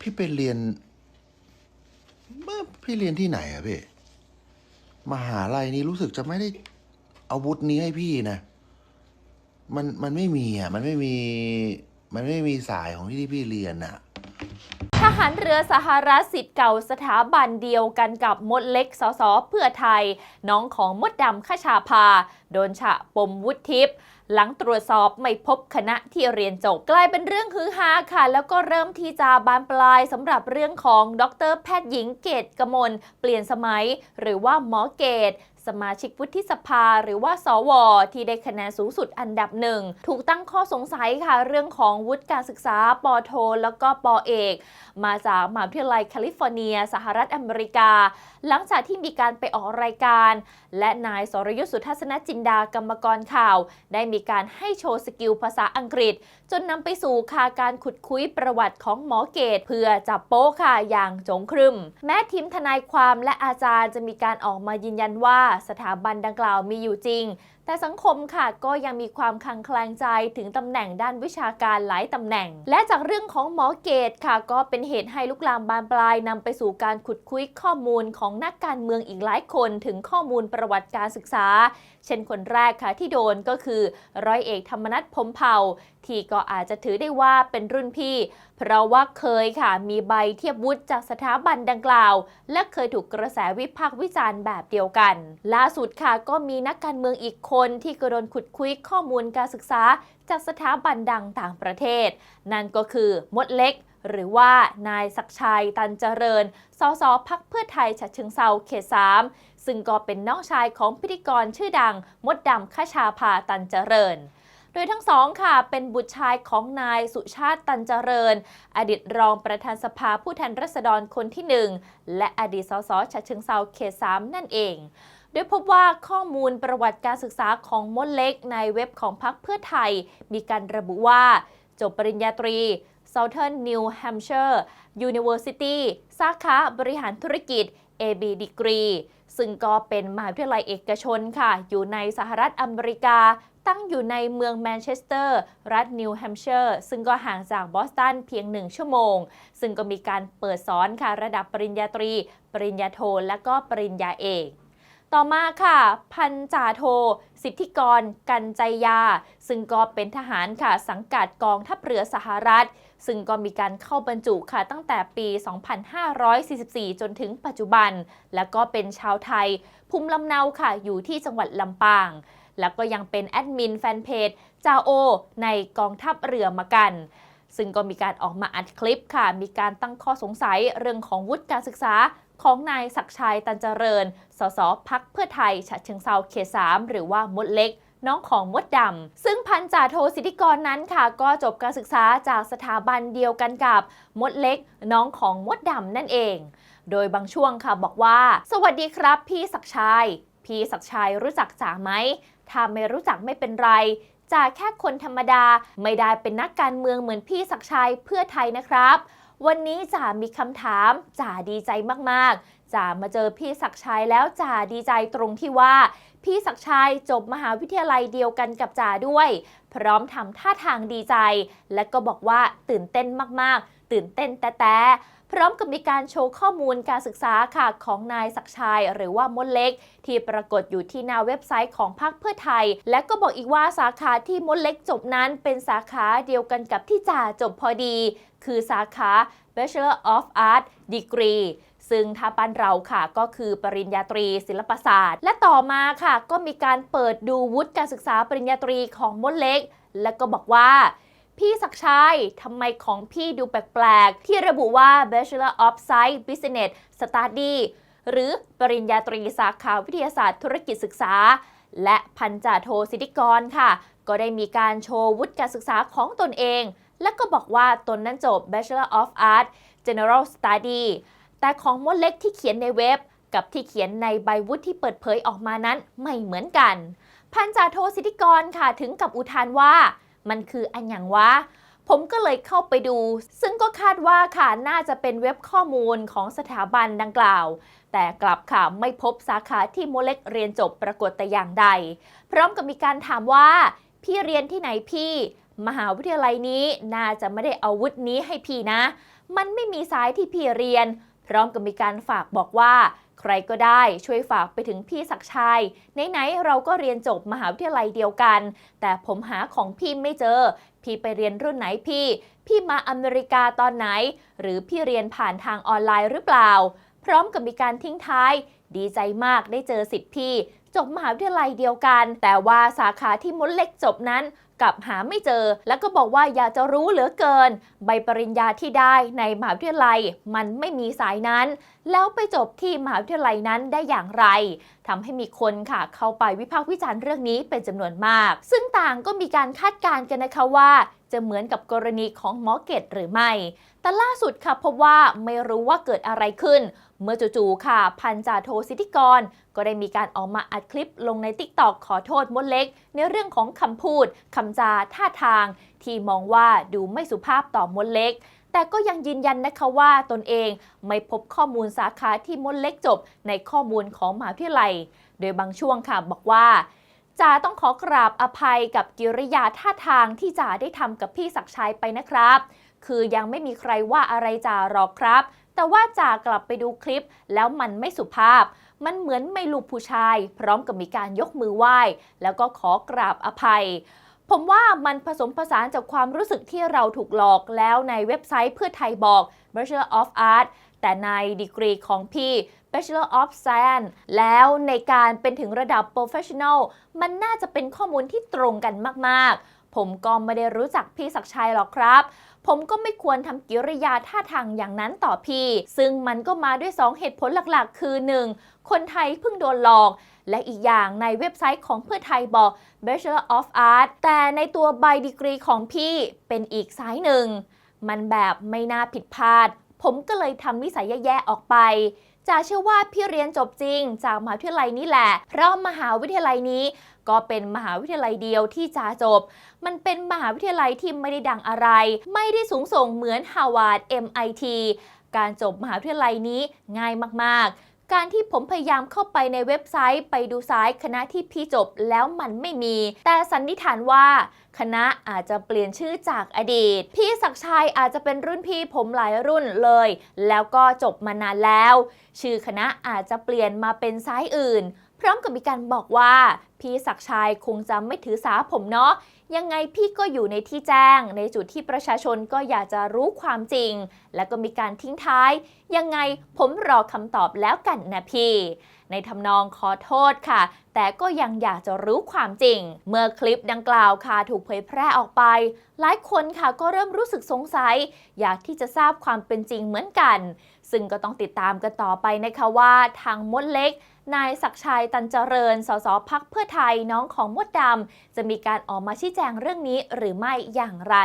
พี่ไปเรียนเมื่อพี่เรียนที่ไหนอะพี่มหาลัยนี้รู้สึกจะไม่ได้อาวุธนี้ให้พี่นะ มันมันไม่มีอะ มันไม่มี มันไม่มีสายของที่ที่พี่เรียนอะ ทหารเรือสหรัฐสิทธิ์เก่าสถาบันเดียวกันกับมดเล็กสสเพื่อไทย น้องของมดดำขชาภาโดนฉะปมวุฒิทิพย์หลังตรวจสอบไม่พบคณะที่เรียนจบ กลายเป็นเรื่องฮือฮาค่ะ แล้วก็เริ่มที่จะบานปลายสำหรับเรื่องของดรแพทย์หญิงเกตกมลเปลี่ยนสมัย หรือว่าหมอเกต สมาชิกวุฒิสภาหรือว่าสว ที่ได้คะแนนสูงสุดอันดับหนึ่งถูกตั้งข้อสงสัยค่ะเรื่องของวุฒิการศึกษาปอโท แล้วก็ปอเอก มาจากมหาวิทยาลัยแคลิฟอร์เนีย สหรัฐอเมริกา หลังจากที่มีการไปออกรายการ และนายสรยุทธสุทัศนจินดากรรมกรข่าว ได้มีการให้โชว์สกิลภาษาอังกฤษ จนนำไปสู่คาการขุดคุยประวัติของหมอเกต เพื่อจับโป๊ค่ะอย่างจงครึม แม้ทีมทนายความและอาจารย์จะมีการออกมายืนยันว่าสถาบันดังกล่าวมีอยู่จริง แต่สังคมค่ะก็ยังมีความคลางแคลงใจถึงตำแหน่งด้านวิชาการหลายตำแหน่ง และจากเรื่องของหมอเกตค่ะ ก็เป็นเหตุให้ลุกลามบานปลายนำไปสู่การขุดคุยข้อมูลของนักการเมืองอีกหลายคนถึงข้อมูลประวัติการศึกษา เช่นคนแรกค่ะที่โดนก็คือ ร้อยเอกธรรมนัฐพมเผ่าที่ก็อาจจะถือได้ว่าเป็นรุ่นพี่ เพราะว่าเคยค่ะมีใบเทียบวุฒิจากสถาบันดังกล่าว และเคยถูกกระแสวิพากษ์วิจารณ์แบบเดียวกัน ล่าสุดค่ะก็มีนักการเมืองอีกคนที่กระโดนขุดคุยข้อมูลการศึกษา จากสถาบันดังต่างประเทศ นั่นก็คือมดเล็กหรือว่านายศักชัยตันเจริญ สสพักเพื่อไทยฉะเชิงเซาเขต3ซึ่งก็เป็นน้องชายของพิธีกรชื่อดังมดดำขชาภาตันเจริญ โดยทั้งสองค่ะ เป็นบุตรชายของนายสุชาติตันเจริญ อดีตรองประธานสภาผู้แทนราษฎรคนที่หนึ่งและอดีตสสฉะเชิงเซาเขต3นั่นเองโดยพบว่าข้อมูลประวัติการศึกษาของมดเล็กในเว็บของพรรคเพื่อไทย มีการระบุว่า จบปริญญาตรี Southern New Hampshire University สาขาบริหารธุรกิจ AB Degree ซึ่งก็เป็นมหาวิทยาลัยเอกชนค่ะ อยู่ในสหรัฐอเมริกา ตั้งอยู่ในเมืองแมนเชสเตอร์ รัฐนิวแฮมป์เชอร์ ซึ่งก็ห่างจากบอสตันเพียงหนึ่งชั่วโมง ซึ่งก็มีการเปิดสอนค่ะ ระดับปริญญาตรี ปริญญาโท และก็ปริญญาเอกต่อมาค่ะ พันจ่าโท สิทธิกร กันใจยา ซึ่งก็เป็นทหารค่ะสังกัดกองทัพเรือสหรัฐ ซึ่งก็มีการเข้าบรรจุค่ะตั้งแต่ปี 2544 จนถึงปัจจุบัน แล้วก็เป็นชาวไทย ภูมิลำเนาค่ะอยู่ที่จังหวัดลำปาง แล้วก็ยังเป็นแอดมินแฟนเพจจาโอ ในกองทัพเรือมากันซึ่งก็มีการออกมาอัดคลิปค่ะ มีการตั้งข้อสงสัยเรื่องของวุฒิการศึกษาของนายศักชัยตันเจริญ สสพักเพื่อไทยฉะเชิงเซาเขต3หรือว่ามดเล็ก น้องของมดดำ ซึ่งพันจ่าโทสิทธิกรนั้นค่ะ ก็จบการศึกษาจากสถาบันเดียวกันกับมดเล็ก น้องของมดดำนั่นเอง โดยบางช่วงค่ะบอกว่า สวัสดีครับ พี่ศักชัย พี่ศักชัยรู้จักจ๋าไหม ถ้าไม่รู้จักไม่เป็นไรจ่าแค่คนธรรมดาไม่ได้เป็นนักการเมืองเหมือนพี่ศักชัยเพื่อไทยนะครับ วันนี้จ่ามีคำถามจ่าดีใจมากๆจ่ามาเจอพี่ศักชัยแล้วจ่าดีใจตรงที่ว่า พี่ศักชัยจบมหาวิทยาลัยเดียวกันกับจ่าด้วย พร้อมทำท่าทางดีใจ และก็บอกว่าตื่นเต้นมากๆ ตื่นเต้นแต่แต่พร้อมกับมีการโชว์ข้อมูลการศึกษาค่ะของนายศักชัย หรือว่ามดเล็ก ที่ปรากฏอยู่ที่หน้าเว็บไซต์ของพรรคเพื่อไทย และก็บอกอีกว่าสาขาที่มดเล็กจบนั้น เป็นสาขาเดียวกันกับที่จ่าจบพอดี คือสาขา Bachelor of Art Degree ซึ่งถ้าบ้านเราค่ะก็คือปริญญาตรีศิลปศาสตร์ และต่อมาค่ะ ก็มีการเปิดดูวุฒิการศึกษาปริญญาตรีของมดเล็ก และก็บอกว่าพี่ศักชัยทำไมของพี่ดูแปลกๆ ที่ระบุว่า Bachelor of Science Business Study หรือปริญญาตรีสาขาวิทยาศาสตร์ธุรกิจศึกษา และพันจ่าโทสิทธิกรค่ะ ก็ได้มีการโชว์วุฒิการศึกษาของตนเอง และก็บอกว่าตนนั้นจบ Bachelor of Art General Study แต่ของมดเล็กที่เขียนในเว็บ กับที่เขียนในใบวุฒิที่เปิดเผยออกมานั้นไม่เหมือนกัน พันจ่าโทสิทธิกรค่ะถึงกับอุทานว่า มันคืออันอย่างวะผมก็เลยเข้าไปดู ซึ่งก็คาดว่าค่ะน่าจะเป็นเว็บข้อมูลของสถาบันดังกล่าว แต่กลับค่ะไม่พบสาขาที่โมเล็กเรียนจบปรากฏแต่อย่างใด พร้อมกับมีการถามว่า พี่เรียนที่ไหนพี่ มหาวิทยาลัยนี้น่าจะไม่ได้เอาวุฒินี้ให้พี่นะ มันไม่มีสายที่พี่เรียน พร้อมกับมีการฝากบอกว่า ใครก็ได้ช่วยฝากไปถึงพี่ศักชัย ไหนๆเราก็เรียนจบมหาวิทยาลัยเดียวกัน แต่ผมหาของพี่ไม่เจอ พี่ไปเรียนรุ่นไหนพี่ พี่มาอเมริกาตอนไหน หรือพี่เรียนผ่านทางออนไลน์หรือเปล่า พร้อมกับมีการทิ้งท้าย ดีใจมากได้เจอสิทธิ์พี่จบมหาวิทยาลัยเดียวกัน แต่ว่าสาขาที่มดเล็กจบนั้น กับหาไม่เจอ แล้วก็บอกว่าอยากจะรู้เหลือเกิน ใบปริญญาที่ได้ในมหาวิทยาลัย มันไม่มีสายนั้นแล้วไปจบที่มหาวิทยาลัยนั้นได้อย่างไรทำให้มีคนค่ะเข้าไปวิพากษ์วิจารณ์เรื่องนี้เป็นจำนวนมาก ซึ่งต่างก็มีการคาดการณ์กันนะคะว่าจะเหมือนกับกรณีของหมอเกตหรือไม่ แต่ล่าสุดค่ะพบว่าไม่รู้ว่าเกิดอะไรขึ้น เมื่อจู่ๆค่ะ พันจ่าโทสิทธิกร ก็ได้มีการออกมาอัดคลิปลงใน t ิ k t o k ขอโทษมดเล็ก ในเรื่องของคำพูดคำจาท่าทาง ที่มองว่าดูไม่สุภาพต่อมดเล็ก แต่ก็ยังยืนยันนะคะว่าตนเองไม่พบข้อมูลสาขาที่มดเล็กจบในข้อมูลของมหาวิทยาลัย โดยบางช่วงค่ะบอกว่าจ่าต้องขอกราบอภัยกับกิริยาท่าทางที่จ่าได้ทำกับพี่ศักชัยไปนะครับ คือยังไม่มีใครว่าอะไรจ่าหรอกครับ แต่ว่าจ่ากลับไปดูคลิป แล้วมันไม่สุภาพ มันเหมือนไม่ลูกผู้ชาย พร้อมกับมีการยกมือไหว้ แล้วก็ขอกราบอภัย ผมว่ามันผสมผสานจากความรู้สึกที่เราถูกหลอกแล้วในเว็บไซต์เพื่อไทยบอก Bachelor of Art แต่ในดีกรีของพี่ Bachelor of Science แล้วในการเป็นถึงระดับ Professional มันน่าจะเป็นข้อมูลที่ตรงกันมาก ๆ ผมก็ไม่ได้รู้จักพี่ศักชัยหรอกครับ ผมก็ไม่ควรทำกิริยาท่าทางอย่างนั้นต่อพี่ ซึ่งมันก็มาด้วย 2 เหตุผลหลักๆ คือ 1. คนไทยเพิ่งโดนหลอก และอีกอย่างในเว็บไซต์ของเพื่อไทยบอก Bachelor of Art แต่ในตัวใบดีกรีของพี่เป็นอีกสายหนึ่ง มันแบบไม่น่าผิดพลาด ผมก็เลยทำนิสัยแย่ๆออกไป จ่าเชื่อว่าพี่เรียนจบจริง จากมหาวิทยาลัยนี้แหละ เพราะมหาวิทยาลัยนี้ ก็เป็นมหาวิทยาลัยเดียวที่จ่าจบ มันเป็นมหาวิทยาลัยที่ไม่ได้ดังอะไร ไม่ได้สูงส่งเหมือนฮาวาด MIT การจบมหาวิทยาลัยนี้ง่ายมากๆ การที่ผมพยายามเข้าไปในเว็บไซต์ ไปดูซ้ายคณะที่พี่จบแล้วมันไม่มี แต่สันนิษฐานว่าคณะอาจจะเปลี่ยนชื่อจากอดีต พี่ศักชัยอาจจะเป็นรุ่นพี่ผมหลายรุ่นเลย แล้วก็จบมานานแล้ว ชื่อคณะอาจจะเปลี่ยนมาเป็นซ้ายอื่น พร้อมกับมีการบอกว่า พี่ศักชัยคงจะไม่ถือสาผมเนาะยังไงพี่ก็อยู่ในที่แจ้ง ในจุดที่ประชาชนก็อยากจะรู้ความจริง แล้วก็มีการทิ้งท้าย ยังไงผมรอคำตอบแล้วกันนะพี่ ในทำนองขอโทษค่ะ แต่ก็ยังอยากจะรู้ความจริง เมื่อคลิปดังกล่าวค่ะถูกเผยแพร่ออกไป หลายคนค่ะก็เริ่มรู้สึกสงสัย อยากที่จะทราบความเป็นจริงเหมือนกัน ซึ่งก็ต้องติดตามกันต่อไปนะคะว่าทางมดเล็ก นายศักชัยตันเจริญ สสพักเพื่อไทยน้องของมดดำจะมีการออกมาชี้แจงเรื่องนี้หรือไม่อย่างไร